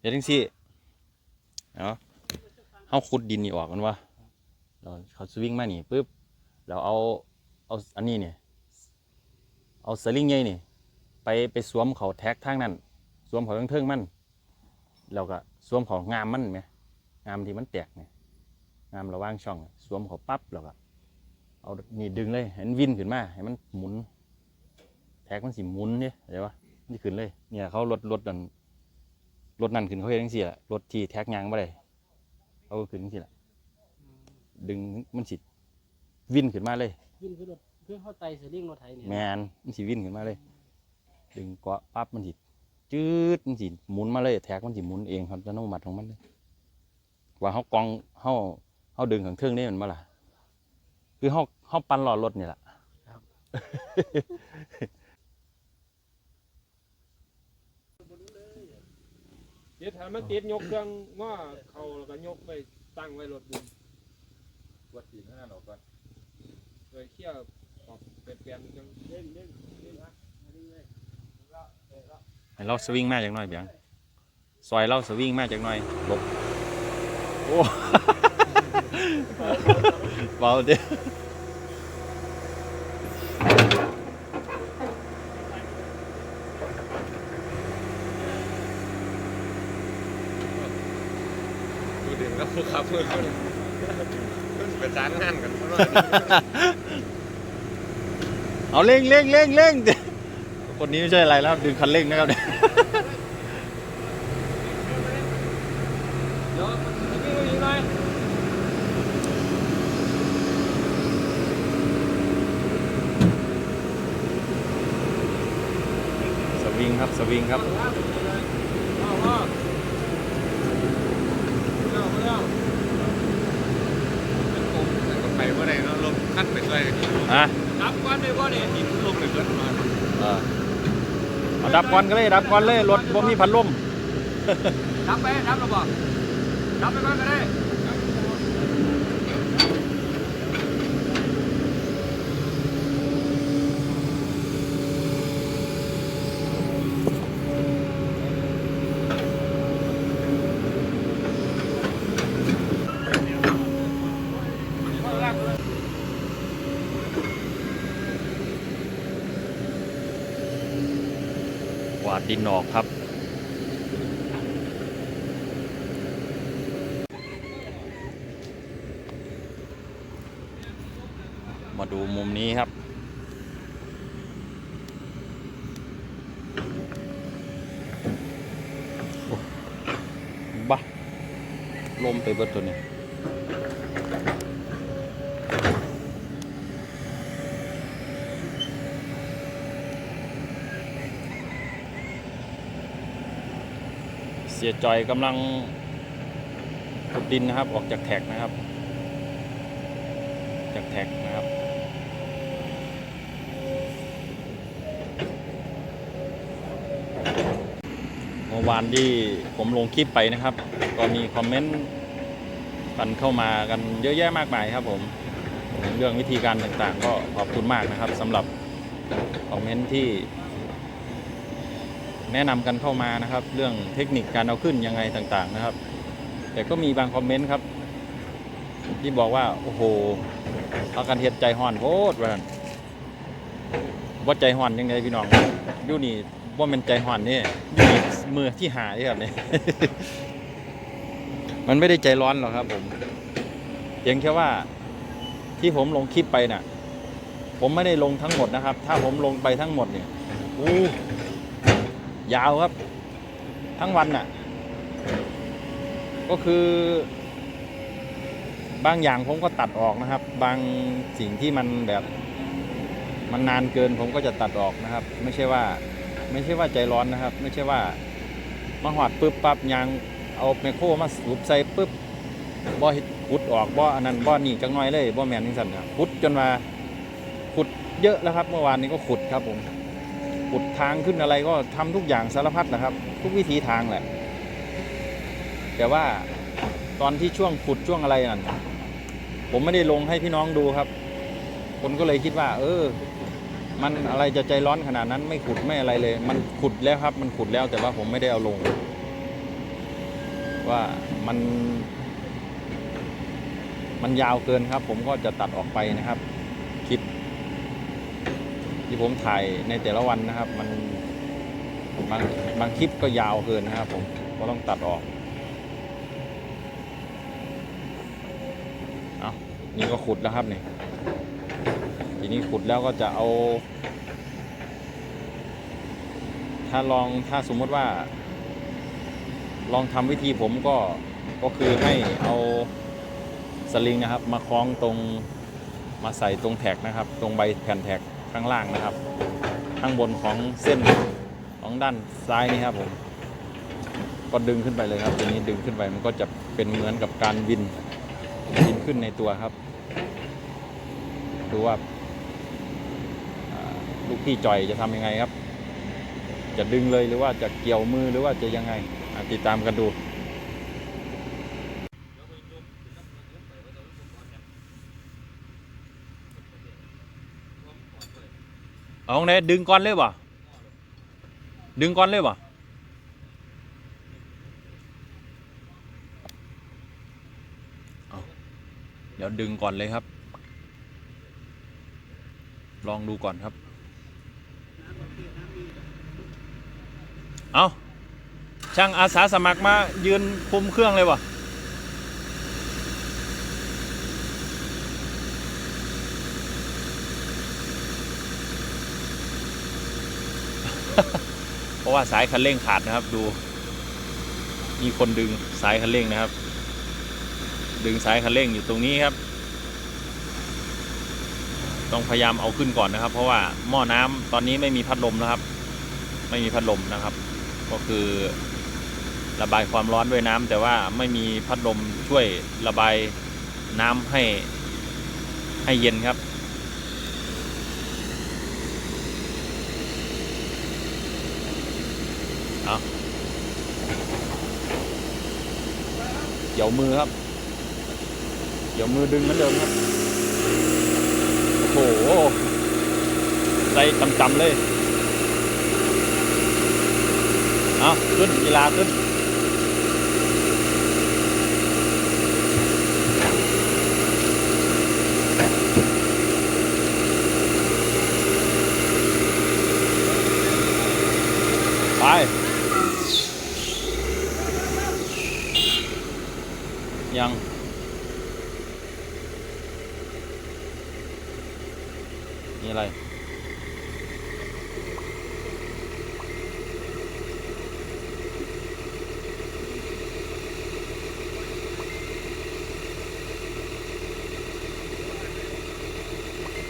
เดี๋ยวจังซี่เนาะเฮาขุดดินนี่ออกมันวะเราเขาสวิงมานี่ปุ๊บเราเอาเอาอันนี้เนี่ยเอาสลิงใหญ่นี่ไปไปสวมเขาแท็กทางนั้นสวมเขาเทิงๆมันแล้วก็สวมเขางามมันไหมงามที่มันแตกเนี่ยงามระว่างช่อง สวมเขาปั๊บแล้วก็เอานี่ดึงเลยให้มันวินขึ้นมาให้มันหมุน แท็กมันสิหมุนเนี่ยเห็นปะนี่ขึ้นเลยเนี่ยเขารถรถนั่น รถนั่นขึ้นเขาเฮ็ดจังซี่ล่ะรถที่แท็กยางบ่ได้เขาก็ขึ้นจังซี่ล่ะดึงมันสิวินขึ้นมาเลยยินคือรถคือเข้าไตสลิงรถไถเนี่ยแมนมันสิวินขึ้นมาเลย ดึงเกาะปั๊บมันสิจืดมันสิหมุนมาเลย แท็กมันสิหมุนเองครับอัตโนมัติของมันเลย ว่าเขากองเขาเขาดึงข้างเทิงนี่มันมาล่ะ คือเขาเขาปั่นหลอดรถนี่แหละ เดี๋ยวถ้ามันติดยกเครื่องง้อเขาแล้วก็ยกไปตั้งไว้รถบุญวัดตีนห้าหนอก่อนโดยเขี่ยวออกเปลี่ยนเปลี่ยนจังเล่นเล่นเล่นนะเล่นเลยให้เราสวิงมาจากหน่อยเบียงซอยเราสวิงมาจากหน่อยบกโอ้เบาเด้อูกครับเพื่อนเพื่อนประสานงานกันเอาเร่งเร่งเร่งเร่งคนนี้ไม่ใช่อะไรแล้วดึงคันเร่งนะครับเนี่ยสวิงครับ สวิงครับ เอาเอาเอาเอาเอา ก็ไปเมื่อไรเนาะลมขั้นไป ช่วยกันอะรับก่อนเลยก่อนเนี่ยกินลมเลยเกินมาเออเอาดับก่อนก็เลยดับก่อนเลยรถบ่มีพัดลมรับไปรับเราบอกรับไปก่อนก็ได้ ดินออกครับ มาดูมุมนี้ครับ บ้าลมไปเบิดตัวนี้ สียจอยกำลังขุดดินนะครับ ออกจากแท็กนะครับ จากแท็กนะครับ เมื่อวานที่ผมลงคลิปไปนะครับ ก็มีคอมเมนต์กันเข้ามากันเยอะแยะมากมายครับผม เรื่องวิธีการต่างๆ ก็ขอบคุณมากนะครับสำหรับคอมเมนต์ที่ แนะนำกันเข้ามานะครับ เรื่องเทคนิคการเอาขึ้นยังไงต่างๆนะครับ แต่ก็มีบางคอมเมนต์ครับ ที่บอกว่า โอ้โหเอากันเฮ็ดใจห่อนโพดว่าว่าใจห่อนยังไงพี่น้องอยู่นี่ว่ามันใจห่อนนี่อยู่นี่มือที่หายครับเนี่ยมันไม่ได้ใจร้อนหรอกครับ ผมเพียงแค่ว่าที่ผมลงคลิปไปน่ะ ผมไม่ได้ลงทั้งหมดนะครับ ถ้าผมลงไปทั้งหมดเนี่ยอู้ ยาวครับ ทั้งวันน่ะ ก็คือบางอย่างผมก็ตัดออกนะครับ บางสิ่งที่มันแบบมันนานเกินผมก็จะตัดออกนะครับ ไม่ใช่ว่าไม่ใช่ว่าใจร้อนนะครับ ไม่ใช่ว่ามาหอดปุ๊บปั๊บยางเอาแมโครมาสูบใส่ปุ๊บบ่ขุดออกบ่อันนั้นบ่นี่จังน้อยเลยบ่แม่นจังซั่นครับขุดจนมาขุดเยอะแล้วครับ เมื่อวานนี้ก็ขุดครับผม ขุดทางขึ้นอะไรก็ทำทุกอย่างสารพัดนะครับ ทุกวิธีทางแหละ แต่ว่าตอนที่ช่วงขุดช่วงอะไรนั่นผมไม่ได้ลงให้พี่น้องดูครับ คนก็เลยคิดว่า เออ มันอะไรจะใจร้อนขนาดนั้น ไม่ขุดไม่อะไรเลย มันขุดแล้วครับ มันขุดแล้วแต่ว่าผมไม่ได้เอาลง ว่ามัน มันยาวเกินครับ ผมก็จะตัดออกไปนะครับคลิป ที่ผมถ่ายในแต่ละวันนะครับ มันบางบางคลิปก็ยาวเกินนะครับ ผมก็ต้องตัดออกเอานี่ก็ขุดแล้วครับนี่ทีนี้ขุดแล้วก็จะเอา ถ้าลองถ้าสมมติว่า ลองทำวิธีผมก็ก็คือให้เอาสลิงนะครับ มาคล้องตรงมาใส่ตรงแท็กนะครับ ตรงใบแผ่นแท็ก ข้างล่างนะครับ ข้างบนของเส้นของด้านซ้ายนี่ครับผมก็ดึงขึ้นไปเลยครับทีนี้ดึงขึ้นไปมันก็จะเป็นเหมือนกับการบินบินขึ้นในตัวครับ ดูว่าลูกพี่จอยจะทำยังไงครับ จะดึงเลยหรือว่าจะเกี่ยวมือหรือว่าจะยังไงติดตามกันดู เอาไหนดึงก่อนเลยบ่ดึงก่อนเลยบ่เอาเดี๋ยวดึงก่อนเลยครับ ลองดูก่อนครับ เอาช่างอาสาสมัครมายืนคุมเครื่องเลยบ่ ราะว่าสายคันเร่งขาดนะครับ ดูมีคนดึงสายคันเร่งนะครับ ดึงสายคันเร่งอยู่ตรงนี้ครับ ต้องพยายามเอาขึ้นก่อนนะครับ เพราะว่าหม้อน้ำตอนนี้ไม่มีพัดลมนะครับ ไม่มีพัดลมนะครับ ก็คือระบายความร้อนด้วยน้ำแต่ว่าไม่มีพัดลมช่วยระบายน้ำให้ให้เย็นครับ เอาเกี่ยวมือครับ เกี่ยวมือดึงเหมือนเดิมครับ โอ้โหใจจำๆเลย เอาขึ้นกีฬาขึ้น ไป ยัง นี่อะไร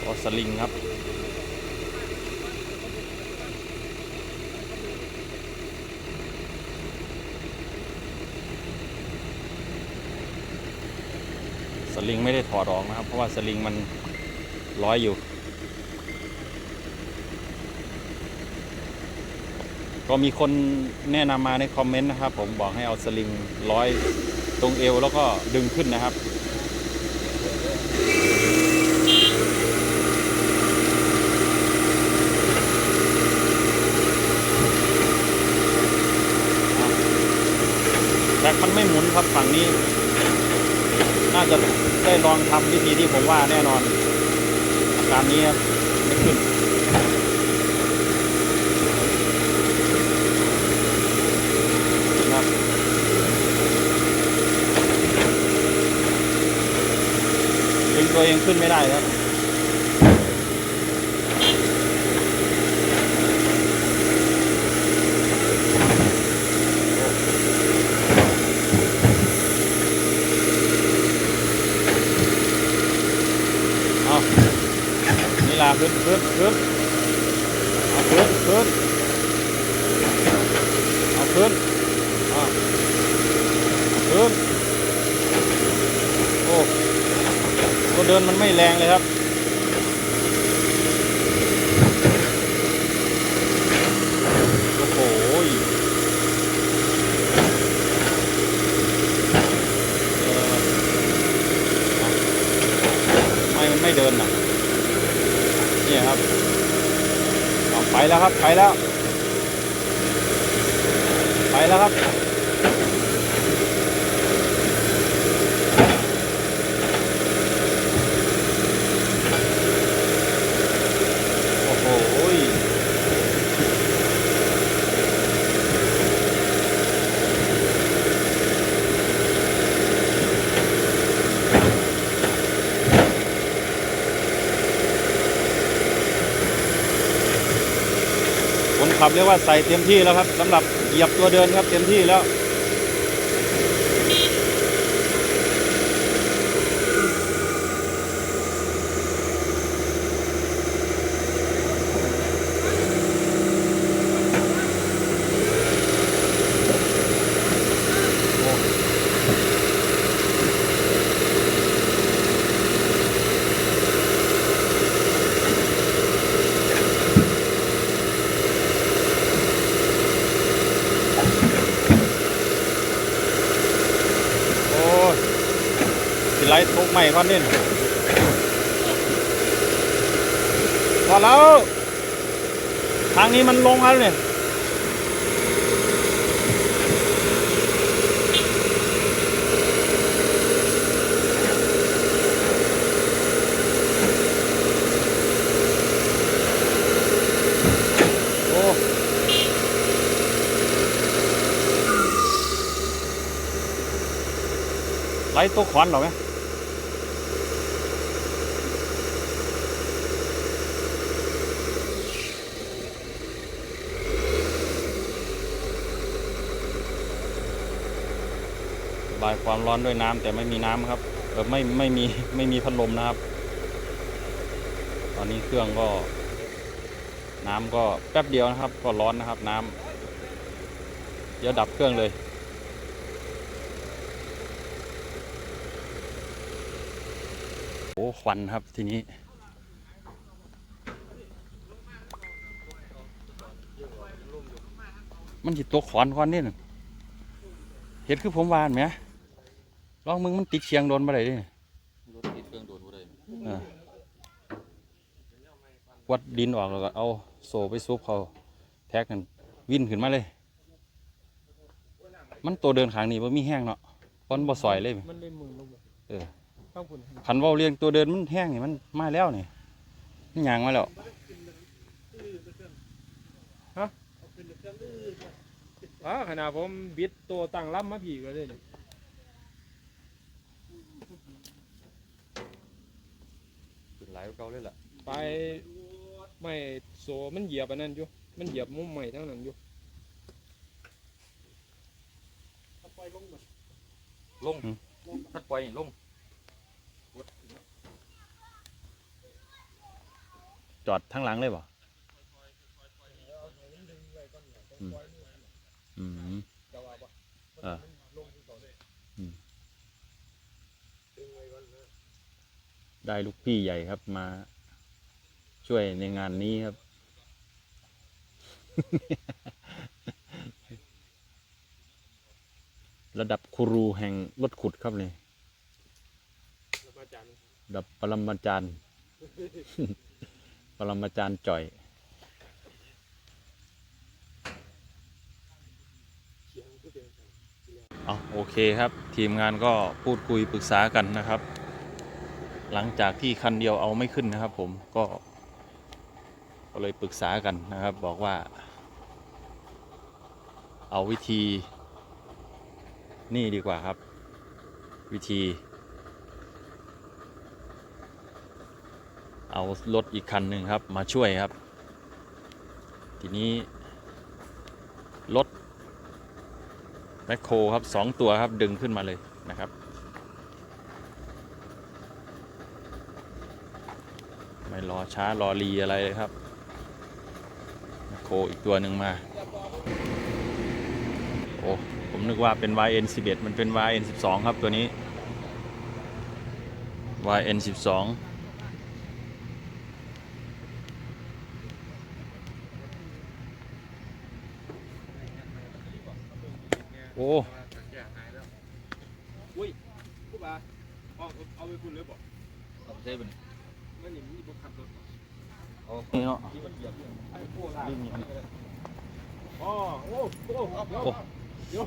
โอสลิงครับ สลิงไม่ได้ถอดออกนะครับ เพราะว่าสลิงมันร้อยอยู่ ก็มีคนแนะนำมาในคอมเมนต์นะครับ ผมบอกให้เอาสลิงร้อยตรงเอวแล้วก็ดึงขึ้นนะครับ กมันไม่หมุนครับฝั่งนี้ น่าจะได้ลองทำวิธีที่ผมว่าแน่นอนอาการนี้ครับไม่ขึ้นครับดึงตัวเองขึ้นไม่ได้ครับ ลาขึ้นขึ้นขึ้นเอาขึ้นขึ้นเอาขึ้นเอาขึ้นโอ้ตัวเดินมันไม่แรงเลยครับไม่เดินนะเนี่ยครับเอาไป แล้วครับ ไปแล้ว ไปแล้วครับ ขับเรียกว่าใส่เต็มที่แล้วครับสำหรับเหยียบตัวเดินครับเต็มที่แล้ว ม่ก่อนนี่พอแล้ว ทางนี้มันลงแล้วเนี่ยโอ้ไล่ตัวขอนหรอไหมายความร้อนด้วยน้ำแต่ไม่มีน้ำครับเออไม่ไม่มีไม่มีพัดลมนะครับ ตอนนี้เครื่องก็ น้ำก็แป๊บเดียวนะครับ ก็ร้อนนะครับ น้ำเดี๋ยวดับเครื่องเลยโอ้ควันครับทีนี้มันจิตตัวขอนควันนี่น่ะเห็ดคือผมวานไหม ลองมึงมันติดเชียงโดนมาเลยดิรถติดเครื่องโดนบ่ได้เออวัดดินออกแล้วก็เอาโซ่ไปซุบเขาแท็กกันวิ่นขึ้นมาเลย มันตัวเดินขางนี้ว่ามีแห้งเนาะเพราะมันบ่ซอยเลยมันเลยมือลงไปเออข้างคุณขันเว่าเรียงตัวเดินมันแห้งนี่มันมาแล้วนี่มันยางมาแล้วอ๋อขนาดผมบิดตัวตั้งลำมาผีก็เลยเนี่ย ขึ้น หลายกว่าเก่าเลยล่ะไปไม่โซมันเหยียบอันนั้นอยู่ มันเหยียบมุมใหม่ทั้งนั้นอยู่ลงทัดปล่อยนี่ลง จอดทั้งหลังเลยบ่อืมอืมเอออืม ได้ลูกพี่ใหญ่ครับมาช่วยในงานนี้ครับ ระดับครูแห่งรถขุดครับเลยระดับปรมาจารย์ปรมาจารย์จ่อยเอ๋อโอเคครับ ทีมงานก็พูดคุยปรึกษากันนะครับ หลังจากที่คันเดียวเอาไม่ขึ้นนะครับ ผมก็ก็เลยปรึกษากันนะครับ บอกว่า เอาวิธี นี่ดีกว่าครับ วิธี เอารถอีกคันหนึ่งครับมาช่วยครับ ทีนี้รถแมคโครครับสองตัวครับดึงขึ้นมาเลยนะครับ ไม่รอช้ารอรีอะไรเลยครับ โคอีกตัวหนึ่งมา โอ้ผมนึกว่าเป็น YN11 มันเป็น YN12 ครับตัวนี้ YN12 โอ้ ผู้บ่าห้องเอาไปคุณเลยบอก เอาไปใช้บ่นี่ มันนี่มันมีบุคคลรถ เอา นี่เนาะ ที่มันเหยียบไอ้พวก ดิ้นอย่างนี้ อ๋อโอ้โหเดี๋ยว โอ้เดี๋ยว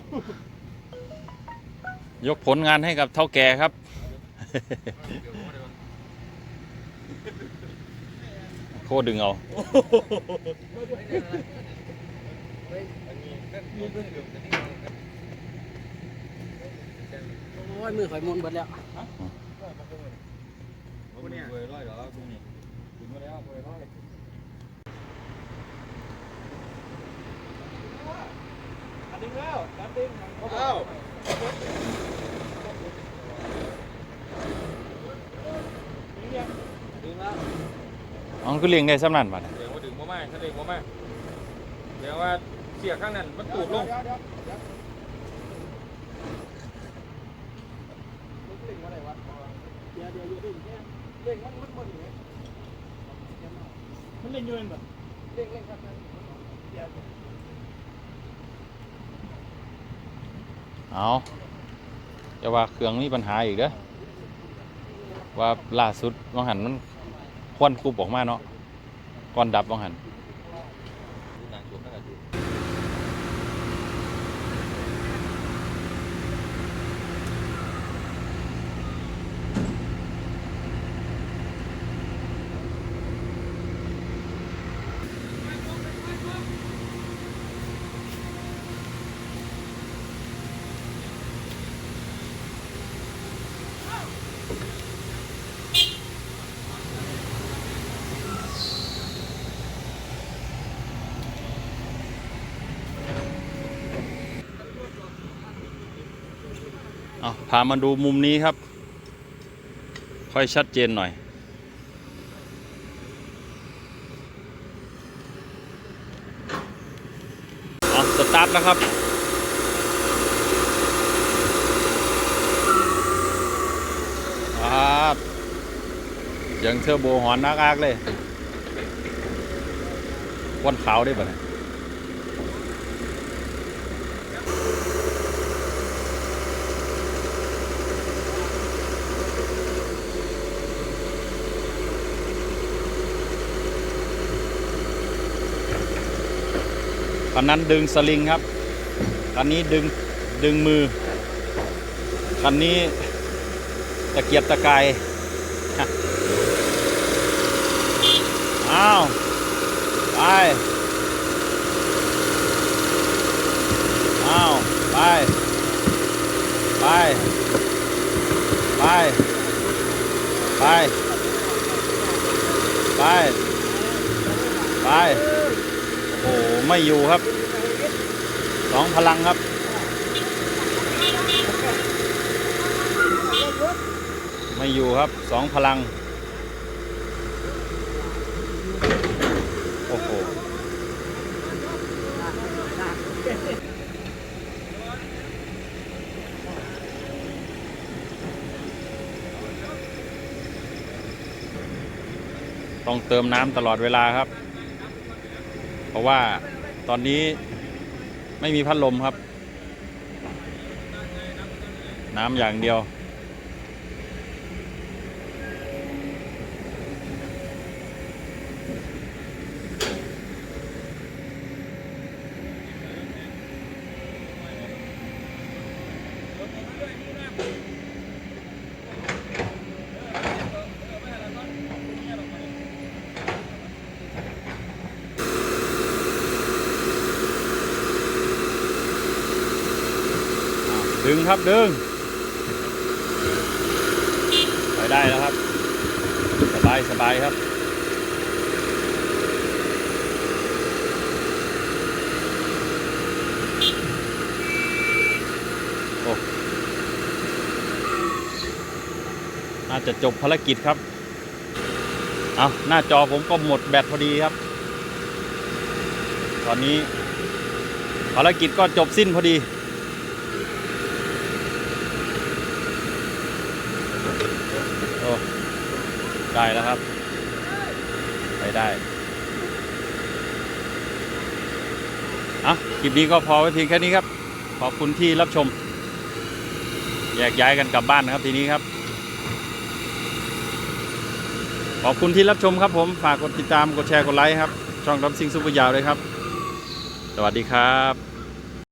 ยกผลงานให้กับเท่าแก่ครับ โคดึงเอา โอ้ยมือข่อยมุนเบิดแล้วบ่เนี่ยเว้ยร้อยดอกกูนี่ถึงมาแล้วเว้ยร้อย ดึงแล้วจับดึงเอ้าดึงแล้วอ๋อคือเลี้ยงได้สำนันบัดเดี๋ยวว่าดึงบ่มาถ้าดึงบ่มาเดี๋ยวว่าเสียข้างนั้นมันตูดลงเดี๋ยวเดี๋ยวเดี๋ยวดึงแค่เร่งมันมันมันอยู่มันเล่นอยู่เองแบบเร่งเร่งครับ เอาจะว่าเครื่องมีปัญหาอีกเด้อว่าล่าสุดวังหันมันควนคูบออกมาเนาะก่อนดับวังหัน นางจุกนั่นแหละจุก เอา พามาดูมุมนี้ครับ ค่อยชัดเจนหน่อย เอาสตาร์ทแล้วครับครับยังเทอร์โบหอนนักอากเลยวันขาวได้ปะเนี่ย คันนั้นดึงสลิงครับ คันนี้ดึงดึงมือ คันนี้ตะเกียบตะกายอ้าวไปอ้าวไป ไป ไป ไป ไป ไป โอ้ไม่อยู่ครับสองพลังครับไม่อยู่ครับสองพลัง โอ้โหต้องเติมน้ำตลอดเวลาครับ เพราะว่าตอนนี้ไม่มีพัดลมครับ น้ำอย่างเดียว ดึงครับดึง ไปได้แล้วครับ สบายสบายครับโอ้น่าจะจบภารกิจครับ เอาหน้าจอผมก็หมดแบตพอดีครับ ตอนนี้ภารกิจก็จบสิ้นพอดี โอ้ ได้แล้วครับ ไปได้อะคลิปนี้ก็พอไว้เพียงแค่นี้ครับ ขอบคุณที่รับชม แยกย้ายกันกลับบ้านนะครับทีนี้ครับ ขอบคุณที่รับชมครับผม ฝากกดติดตาม กดแชร์ กดไลค์ครับ ช่องรับซิงซุปเปอร์ยาวเลยครับ สวัสดีครับ